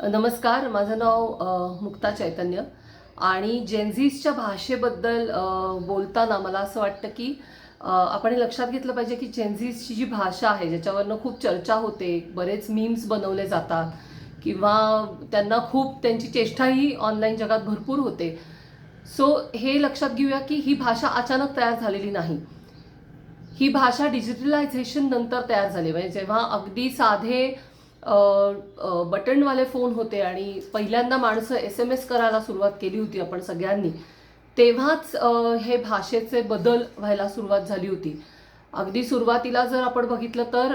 नमस्कार माझं नाव मुक्ता चैतन्य. आणि जेन्झीसच्या भाषेबद्दल बोलताना मला असं वाटतं की आपण हे लक्षात घेतलं पाहिजे की जेन्झीसची जी भाषा आहे ज्याच्यावरनं खूप चर्चा होते बरेच मीम्स बनवले जातात किंवा त्यांना खूप त्यांची चेष्टाही ऑनलाईन जगात भरपूर होते. सो हे लक्षात घेऊया की ही भाषा अचानक तयार झालेली नाही. ही भाषा डिजिटलायझेशन नंतर तयार झाली. म्हणजे जेव्हा अगदी साधे बटनवाले फोन होते आणि पहिल्यांदा माणसं एस एम एस करायला सुरुवात केली होती आपण सगळ्यांनी तेव्हाच हे भाषेचे बदल व्हायला सुरुवात झाली होती. अगदी सुरुवातीला जर आपण बघितलं तर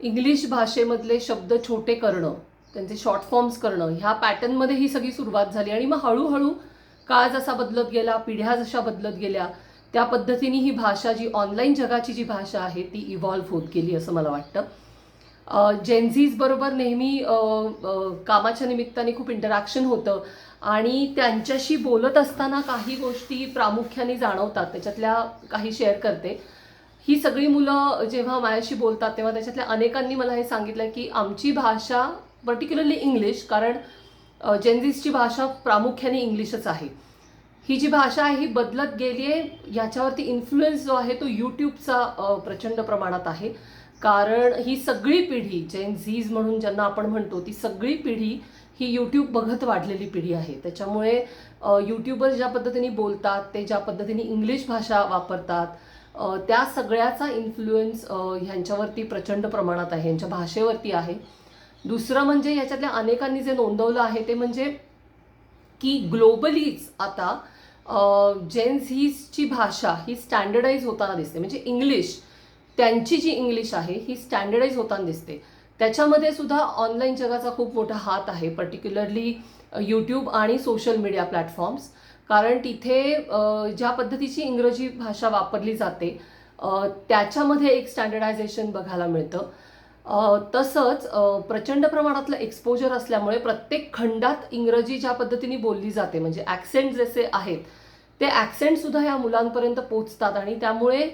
इंग्लिश भाषेमधले शब्द छोटे करणं त्यांचे शॉर्ट फॉर्म्स करणं ह्या पॅटर्नमध्ये ही सगळी सुरुवात झाली आणि मग हळूहळू काळ जसा बदलत गेला पिढ्या जशा बदलत गेल्या त्या पद्धतीने ही भाषा जी ऑनलाईन जगाची जी भाषा आहे ती इव्हॉल्व्ह होत गेली असं मला वाटतं. जेन्झीज बरोबर नेहमी कामाच्या निमित्ताने खूप इंटरॅक्शन होतं. आणि त्यांच्याशी बोलत असताना काही गोष्टी प्रामुख्याने जाणवतात. त्याच्यातल्या काही शेअर करते. ही सगळी मुलं जेव्हा माझ्याशी बोलतात तेव्हा त्याच्यातल्या अनेकांनी मला हे सांगितलं की आमची भाषा पर्टिक्युलरली इंग्लिश कारण जेन्झीजची भाषा प्रामुख्याने इंग्लिशच आहे. ही जी भाषा आहे ही बदलत गेली आहे याच्यावरती इन्फ्लुएन्स जो आहे तो यूट्यूबचा प्रचंड प्रमाणात आहे. कारण ही सगळी पिढी जेन झीज म्हणून ज्यांना आपण म्हणतो ती सगळी पिढी ही यूट्यूब बघत वाढलेली पिढी आहे. त्याच्यामुळे यूट्यूबर ज्या पद्धतीने बोलतात ते ज्या पद्धतीने इंग्लिश भाषा वापरतात त्या सगळ्याचा इन्फ्लुएन्स ह्यांच्यावरती प्रचंड प्रमाणात आहे यांच्या भाषेवरती आहे. दुसरं म्हणजे याच्यातल्या अनेकांनी जे नोंदवलं आहे ते म्हणजे की ग्लोबलीच आता जेन्स हीजची भाषा ही स्टँडर्डाईज होताना दिसते. म्हणजे इंग्लिश त्यांची जी इंग्लिश आहे ही स्टँडर्डाईज होताना दिसते. त्याच्यामध्ये सुद्धा ऑनलाईन जगाचा खूप मोठा हात आहे पर्टिक्युलरली यूट्यूब आणि सोशल मीडिया प्लॅटफॉर्म्स कारण तिथे ज्या पद्धतीची इंग्रजी भाषा वापरली जाते त्याच्यामध्ये एक स्टँडर्डायझेशन बघायला मिळतं. तसंच प्रचंड प्रमाणातलं एक्सपोजर असल्यामुळे प्रत्येक खंडात इंग्रजी ज्या पद्धतीने बोलली जाते म्हणजे ॲक्सेंट जसे आहेत ते ॲक्सेंटसुद्धा या मुलांपर्यंत पोचतात आणि त्यामुळे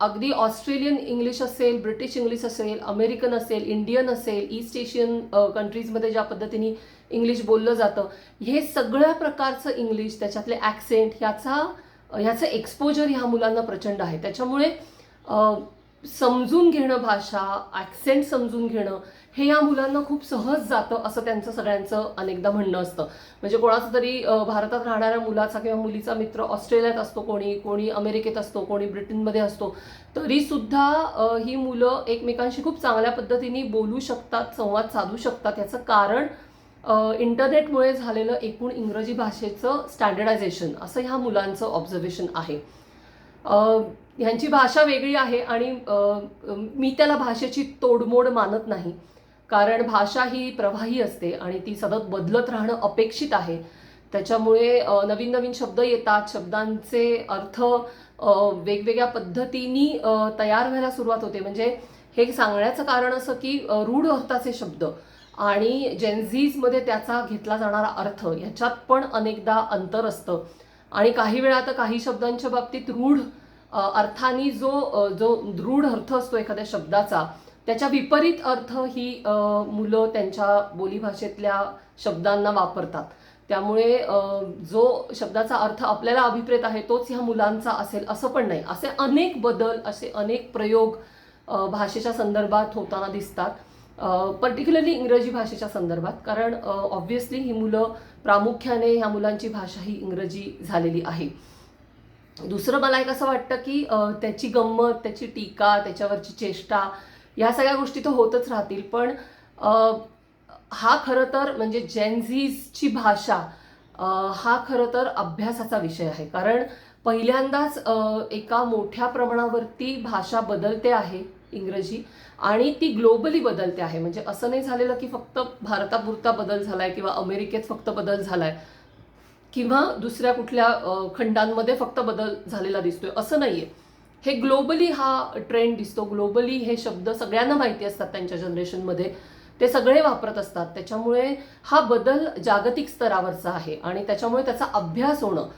अगदी ऑस्ट्रेलियन इंग्लिश असेल ब्रिटिश इंग्लिश असेल अमेरिकन असेल इंडियन असेल ईस्ट एशियन कंट्रीजमध्ये ज्या पद्धतीने इंग्लिश बोललं जातं हे सगळ्या प्रकारचं इंग्लिश त्याच्यातले ॲक्सेंट ह्याचा ह्याचं एक्सपोजर ह्या मुलांना प्रचंड आहे. त्याच्यामुळे समजून घेणं भाषा ॲक्सेंट समजून घेणं हे या मुलांना खूप सहज जातं असं त्यांचं सगळ्यांचं अनेकदा म्हणणं असतं. म्हणजे कोणाचा तरी भारतात राहणाऱ्या मुलाचा किंवा मुलीचा मित्र ऑस्ट्रेलियात असतो कोणी कोणी अमेरिकेत असतो कोणी ब्रिटनमध्ये असतो तरीसुद्धा ही मुलं एकमेकांशी खूप चांगल्या पद्धतीने बोलू शकतात संवाद साधू शकतात. याचं कारण इंटरनेटमुळे झालेलं एकूण इंग्रजी भाषेचं स्टँडर्डायझेशन असं ह्या मुलांचं ऑब्झर्वेशन आहे. ह्यांची भाषा वेगळी आहे आणि मी त्याला भाषेची तोडमोड मानत नाही. कारण भाषा ही प्रवाही असते आणि ती सतत बदलत राहणं अपेक्षित आहे. त्याच्यामुळे नवीन नवीन शब्द येतात. शब्दांचे अर्थ वेगवेगळ्या पद्धतीने तयार व्हायला सुरुवात होते. म्हणजे हे सांगण्याचं कारण असं की रूढ अर्थाचे शब्द आणि जेन्झीजमध्ये त्याचा घेतला जाणारा अर्थ ह्याच्यात पण अनेकदा अंतर असतं. आणि काही वेळा तर काही शब्दांच्या बाबतीत रूढ अर्थाने जो जो दृढ अर्थ असतो एखाद्या शब्दाचा त्याच्या विपरीत अर्थ ही मुलं त्यांच्या बोलीभाषेतल्या शब्दांना वापरतात. त्यामुळे जो शब्दाचा अर्थ आपल्याला अभिप्रेत आहे तोच ह्या मुलांचा असेल असं पण नाही. असे अनेक बदल असे अनेक प्रयोग भाषेच्या संदर्भात होताना दिसतात. पर्टिक्युलरली इंग्रजी भाषेच्या संदर्भात कारण ऑब्व्हियसली ही मुलं प्रामुख्याने ह्या मुलांची भाषा ही इंग्रजी झालेली आहे. दुसरं मला एक असं वाटतं की त्याची गंमत त्याची टीका त्याच्यावरची चेष्टा या सगळ्या गोष्टी तर होतच राहतील पण हा खरं तर म्हणजे जेनझीजची भाषा हा खरं तर अभ्यासाचा विषय आहे. कारण पहिल्यांदाच एका मोठ्या प्रमाणावरती भाषा बदलते आहे इंग्रजी आणि ती ग्लोबली बदलते आहे. म्हणजे असं नाही झालेलं की फक्त भारतापुरता बदल झाला आहे किंवा अमेरिकेत फक्त बदल झाला आहे किंवा दुसऱ्या कुठल्या खंडांमध्ये फक्त बदल झालेला दिसतोय. असं नाही आहे हे ग्लोबली हा ट्रेंड दिसतो. ग्लोबली हे शब्द सगळ्यांना माहिती असतात त्यांच्या जनरेशनमध्ये ते सगळे वापरत असतात. त्याच्यामुळे हा बदल जागतिक स्तरावरचा आहे आणि त्याच्यामुळे त्याचा अभ्यास होणं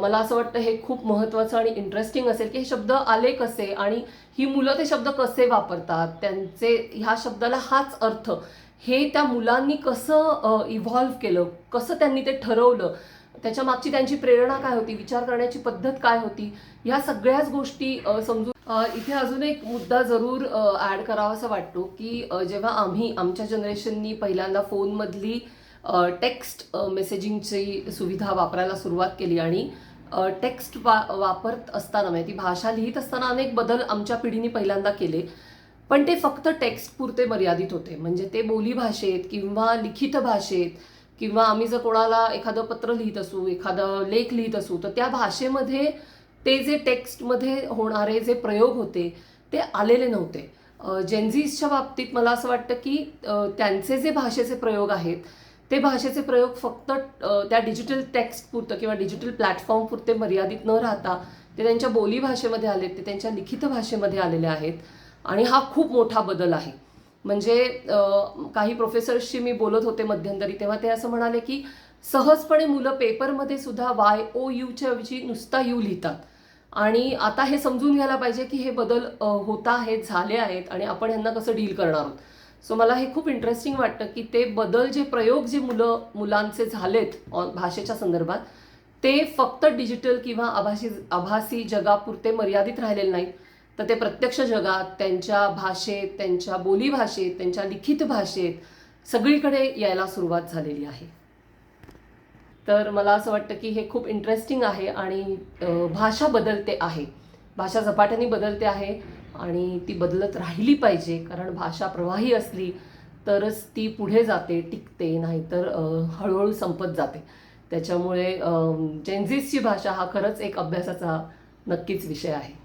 मला असं वाटतं हे खूप महत्त्वाचं आणि इंटरेस्टिंग असेल की हे शब्द आले कसे आणि ही मुलं ते शब्द कसे वापरतात त्यांचे ह्या शब्दाला हाच अर्थ. हे त्या मुलांनी कसं इव्हॉल्व्ह केलं कसं त्यांनी ते ठरवलं त्याच्या मागची त्यांची प्रेरणा काय होती? विचार करण्याची पद्धत काय होती? ह्या सगळ्याच गोष्टी समजून इथे अजून एक मुद्दा जरूर ॲड करावासा वाटतो की जेव्हा आम्ही आमच्या जनरेशननी पहिल्यांदा फोनमधली टेक्स्ट मेसेजिंगची सुविधा वापरायला सुरुवात केली आणि टेक्स्ट वा वापरत असताना म्हणजे ती भाषा लिहित असताना अनेक बदल आमच्या पिढीने पहिल्यांदा केले. पण ते फक्त टेक्स्ट पुरते मर्यादित होते. म्हणजे ते बोली भाषेत किंवा लिखित भाषेत किंवा आम्ही जर कोणाला एखादं पत्र लिहित असू एखादं लेख लिहित असू तर त्या भाषेमध्ये ते जे टेक्स्टमध्ये होणारे जे प्रयोग होते ते आलेले नव्हते. जेन्झीजच्या बाबतीत मला असं वाटतं की त्यांचे जे भाषेचे प्रयोग आहेत ते भाषेचे प्रयोग फक्त त्या डिजिटल टेक्स्ट पुरतं किंवा डिजिटल प्लॅटफॉर्म पुरते मर्यादित न राहता ते त्यांच्या बोलीभाषेमध्ये आले आलेत ते त्यांच्या लिखित भाषेमध्ये आलेले आहेत. आणि हा खूप मोठा बदल आहे. म्हणजे काही प्रोफेसर्सशी मी बोलत होते मध्यंतरी तेव्हा ते असं म्हणाले की सहजपणे मुलं पेपरमध्ये सुद्धा वाय ओ यूच्या ऐवजी नुसता यू लिहितात. आणि आता हे समजून घ्यायला पाहिजे की हे बदल होता होत आहेत झाले आहेत आणि आपण यांना कसं डील करणार आहोत. सो मला हे खूप इंटरेस्टिंग वाटतं की ते बदल जे प्रयोग जे मुलं मुलांचे झालेत भाषेच्या संदर्भात ते फक्त डिजिटल किंवा आभासी आभासी जगापुरते मर्यादित राहिलेले नाहीत. तर ते प्रत्यक्ष जगात त्यांच्या भाषेत त्यांच्या बोलीभाषेत त्यांच्या लिखित भाषेत सगळीकडे यायला सुरुवात झालेली आहे. तर मला असं वाटतं की हे खूप इंटरेस्टिंग आहे आणि भाषा बदलते आहे. भाषा झपाट्याने बदलते आहे आणि ती बदलत राहिली पाहिजे कारण भाषा प्रवाही असली तरच ती पुढे जाते टिकते नाहीतर हळूहळू संपत जाते. त्याच्यामुळे जेन्झिसची भाषा हा खरंच एक अभ्यासाचा नक्कीच विषय आहे.